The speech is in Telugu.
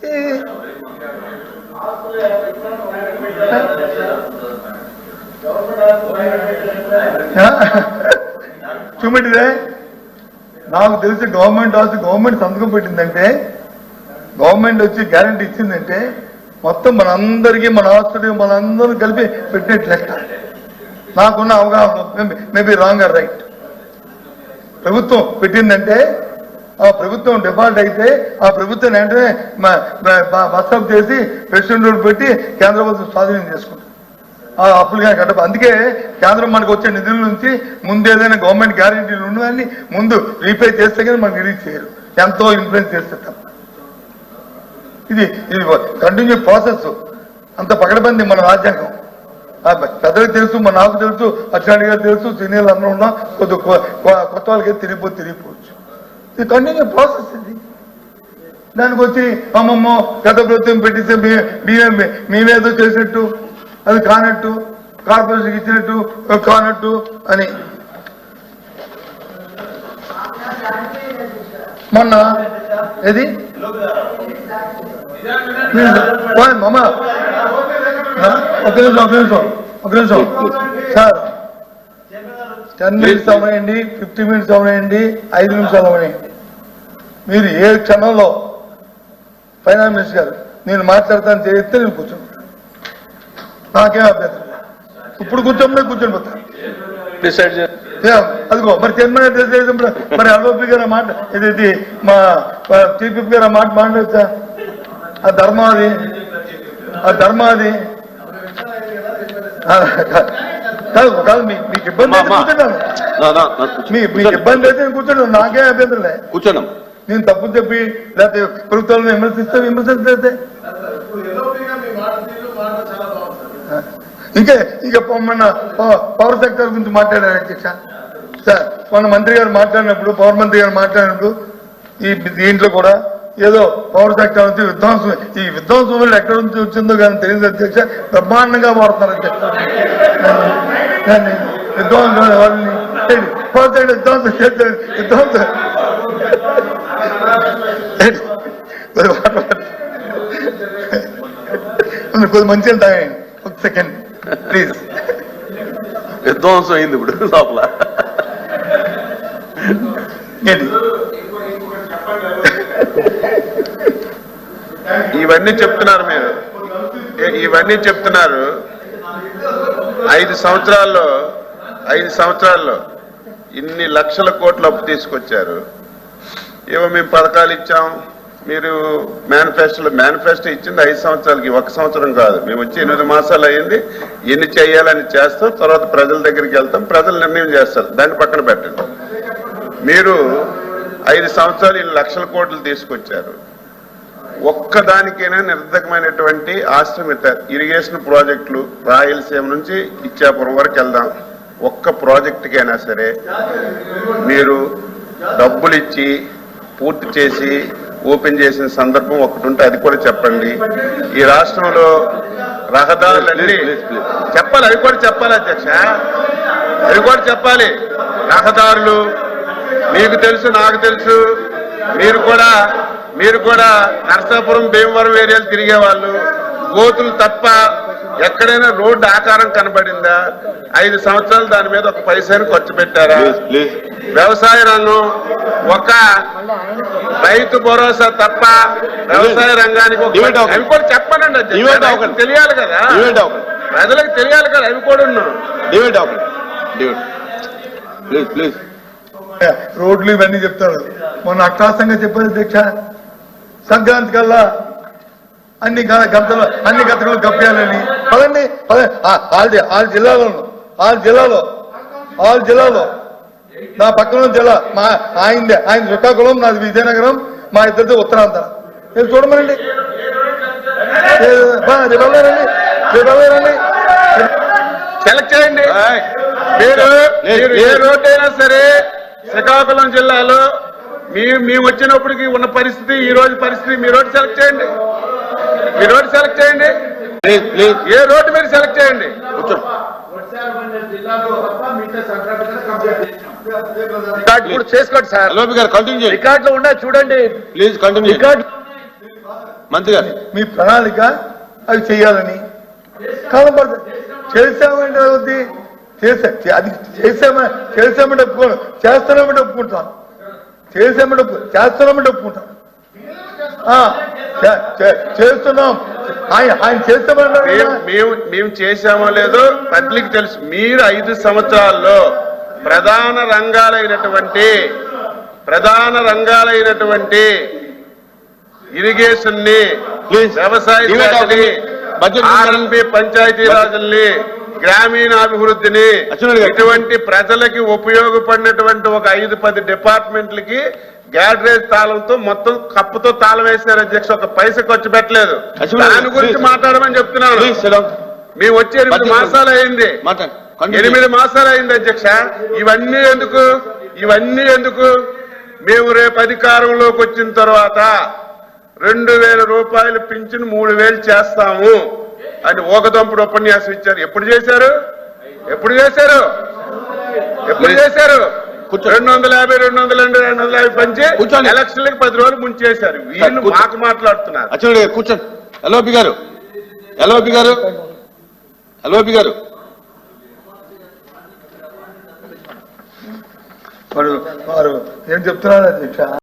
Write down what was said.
చూపెట్టిదే? నాకు తెలిసి గవర్నమెంట్ ఆస్తి గవర్నమెంట్ సంతకం పెట్టిందంటే గవర్నమెంట్ వచ్చి గ్యారంటీ ఇచ్చిందంటే మొత్తం మనందరికీ మన ఆస్తులు మనందరం కలిపి పెట్టినట్టు లెక్క నాకున్న అవగాహన మేబీ రాంగ్ ఆర్ రైట్. ప్రభుత్వం పెట్టిందంటే ఆ ప్రభుత్వం డిఫాల్ట్ అయితే ఆ ప్రభుత్వం వెంటనే బస్అప్ చేసి ప్రెసిడెంట్ రోడ్ పెట్టి కేంద్ర ప్రభుత్వం స్వాధీనం చేసుకుంటుంది ఆ అప్పులు కానీ కట్టదు అందుకే కేంద్రం మనకు వచ్చే నిధుల నుంచి ముందు ఏదైనా గవర్నమెంట్ గ్యారంటీలు ఉన్నదాన్ని ముందు రీపే చేస్తే కానీ మనకు రిలీజ్ చేయరు. ఎంతో ఇన్ఫ్లుయెన్స్ చేస్తే తప్ప. ఇది ఇది కంటిన్యూ ప్రాసెస్ అంత పగడబంది మన రాజ్యాంగం. పెద్దలకు తెలుసు మన నాకు తెలుసు అచ్చాడి గారు తెలుసు సీనియర్లు అందరూ ఉన్నాం కొద్ది కొత్త వాళ్ళకి తిరిగిపో తిరిగిపోదు ఇది కంటిన్యూ ప్రాసెస్ ఇది దానికి వచ్చి అమ్మమ్మో గత ప్రభుత్వం పెట్టిస్తే మీ- మేమేదో చేసినట్టు అది కానట్టు కార్పొరేషన్కి ఇచ్చినట్టు కానట్టు అని. మొన్న ఏది? మమ్మ ఒక నిమిషం ఒక నిమిషం ఒక నిమిషం. సార్ టెన్ మినిట్స్ అవనండి ఫిఫ్టీ మినిట్స్ అవనండి ఐదు నిమిషాలు అవనండి మీరు ఏ క్షణంలో ఫైనాన్స్ మినిస్టర్ గారు నేను మాట్లాడతాను చేస్తే నేను కూర్చుంటాను నాకేం అభ్యంతరం. ఇప్పుడు కూర్చోమని కూర్చొని పోతాను అదిగో మరి చైర్మన్ చేసినప్పుడు మరి అలోపి గారు మాట ఇది మా టీపీ గారు ఆ మాట మాట్లాడచ్చా? ఆ ధర్మం అది. ఆ ధర్మం అది. ఆ, కాదు కాదు మీకు ఇబ్బంది అయితే మీకు ఇబ్బంది అయితే కూర్చుంటాను. నాకేం అభ్యంతరం కూర్చోండి నేను తప్పు చెప్పి లేకపోతే ప్రభుత్వాలను విమర్శిస్తే విమర్శిస్తే. ఇంకే ఇక మొన్న పవర్ సెక్టర్ గురించి మాట్లాడారు అధ్యక్ష. సార్ మొన్న మంత్రి గారు మాట్లాడినప్పుడు పవర్ మంత్రి గారు మాట్లాడినప్పుడు ఈ దీంట్లో కూడా ఏదో పవర్ సెక్టర్ నుంచి విధ్వంసం ఈ విధ్వంసం వల్ల ఎక్కడి నుంచి వచ్చిందో కానీ తెలియదు అధ్యక్ష. బ్రహ్మాండంగా వాడుతున్నారు అధ్యక్ష. విధ్వంసం వాళ్ళని పవర్ సెక్టర్ విధ్వంసం విధ్వంసం. కొద్ది మంచిగా తాగండి ఒక సెకండ్ ప్లీజ్ విధ్వంసం అయింది ఇప్పుడు లోపల? ఇవన్నీ చెప్తున్నారు మీరు. ఇవన్నీ చెప్తున్నారు. ఐదు సంవత్సరాల్లో ఐదు సంవత్సరాల్లో ఇన్ని లక్షల కోట్ల అప్పు తీసుకొచ్చారు. ఏవో మేము పథకాలు ఇచ్చాం మీరు మేనిఫెస్టోలో మేనిఫెస్టో ఇచ్చింది ఐదు సంవత్సరాలకి ఒక సంవత్సరం కాదు. మేము వచ్చి ఎనిమిది మాసాలు అయ్యింది. ఎన్ని చేయాలని చేస్తాం తర్వాత ప్రజల దగ్గరికి వెళ్తాం ప్రజలు నిర్ణయం చేస్తారు. దాన్ని పక్కన పెట్టండి. మీరు ఐదు సంవత్సరాలు ఇన్ని లక్షల కోట్లు తీసుకొచ్చారు. ఒక్కదానికైనా నిర్ధకమైనటువంటి ఆశ్రమిత ఇరిగేషన్ ప్రాజెక్టులు రాయలసీమ నుంచి ఇచ్చాపురం వరకు వెళ్దాం. ఒక్క ప్రాజెక్టుకైనా సరే మీరు డబ్బులు ఇచ్చి పూర్తి చేసి ఓపెన్ చేసిన సందర్భం ఒకటి ఉంటే అది కూడా చెప్పండి. ఈ రాష్ట్రంలో రహదారులన్నీ. చెప్పాలి అవి కూడా చెప్పాలి అధ్యక్ష. అవి కూడా చెప్పాలి. రహదారులు మీకు తెలుసు నాకు తెలుసు. మీరు కూడా మీరు కూడా నరసాపురం భీమవరం ఏరియాలు తిరిగేవాళ్ళు. గోతులు తప్ప ఎక్కడైనా రోడ్డు ఆకారం కనబడిందా? ఐదు సంవత్సరాలు దాని మీద ఒక పైసలు ఖర్చు పెట్టారా? వ్యవసాయ రంగం ఒక రైతు భరోసా తప్ప వ్యవసాయ రంగానికి. అవి కూడా చెప్పనండి. తెలియాలి కదా. ప్రజలకు తెలియాలి కదా అవి కూడా ప్లీజ్ ప్లీజ్. రోడ్లు ఇవన్నీ చెప్తారు మొన్న అట్టాసంగా చెప్పారు అధ్యక్ష. సంక్రాంతి కల్లా అన్ని గంతలు అన్ని గంతలు కప్పేయాలని పదండి పద ఆల్ ఆల్ జిల్లాలో ఆల్ జిల్లాలో ఆల్ జిల్లాలో. నా పక్కన ఉన్న జిల్లా మా ఆయనదే. ఆయన శ్రీకాకుళం నాది విజయనగరం మా ఇద్దరిది ఉత్తరాంధ్ర. మీరు చూడమనండి. సెలెక్ట్ చేయండి. మీరు ఏ. రోడ్డు అయినా సరే శ్రీకాకుళం జిల్లాలో మీ మేము వచ్చినప్పటికి ఉన్న పరిస్థితి ఈ రోజు పరిస్థితి మీ రోడ్డు సెలెక్ట్ చేయండి. మీ రోడ్డు సెలెక్ట్ చేయండి. ఏ రోడ్డు మీరు సెలెక్ట్ చేయండి. చేసుకోండి సార్ అలోపి గారు కంటిన్యూ చేయండి. రికార్డ్లో ఉన్నా చూడండి. ప్లీజ్ కంటిన్యూ రికార్డ్ మంత్రి గారు. మీ ప్రణాళిక అవి చేయాలని. కనపడదు చేసామంటే అవుద్ది. చేసా అది చేసామా చేసామంటే ఒప్పుకోను. చేస్తున్నామంటే ఒప్పుకుంటాను చేసామంటే చేస్తున్నామంటే ఒప్పుకుంటాను ఆ, చే- చే- చేస్తున్నాం. ఆయన ఆయన చేస్తామన్నారు మేము చేశామో లేదో పబ్లిక్ తెలుసు మీరు ఐదు సంవత్సరాల్లో ప్రధాన రంగాలైనటువంటి ప్రధాన రంగాలైనటువంటి ఇరిగేషన్ని. వ్యవసాయ ఆర్ఎన్బి పంచాయతీ రాజుల్ని గ్రామీణాభివృద్ధిని. ఇటువంటి ప్రజలకి ఉపయోగపడినటువంటి ఒక ఐదు పది డిపార్ట్మెంట్లకి గ్యాడ్రేజ్ తాళంతో మొత్తం కప్పుతో తాళం వేశారు అధ్యక్ష ఒక పైస ఖర్చు పెట్టలేదు. దాని గురించి. మాట్లాడమని చెప్తున్నాను. మేము వచ్చి ఎనిమిది మాసాలు అయింది. ఎనిమిది మాసాలు అయింది అధ్యక్ష. ఇవన్నీ ఎందుకు? ఇవన్నీ ఎందుకు? మేము రేపు అధికారంలోకి వచ్చిన తర్వాత రెండు వేల రూపాయలు పింఛన్ మూడు వేలు చేస్తాము అని ఓకదంపుడు ఉపన్యాసం ఇచ్చారు. ఎప్పుడు చేశారు? ఎప్పుడు చేశారు? ఎప్పుడు చేశారు. రెండు వందల యాభై రెండు వందల రెండు రెండు వందల యాభై పంచి కూర్చోండి. ఎలక్షన్లకు పది రోజులు ముంచేశారు. వీళ్ళు. మాకు మాట్లాడుతున్నారు. అచ్చుడు గారు కూర్చోండి. ఎల్ఓపి గారు. ఎల్ఓపి గారు. ఎల్ఓపి గారు. వాడు వారు ఏం చెప్తున్నారు అధ్యక్ష?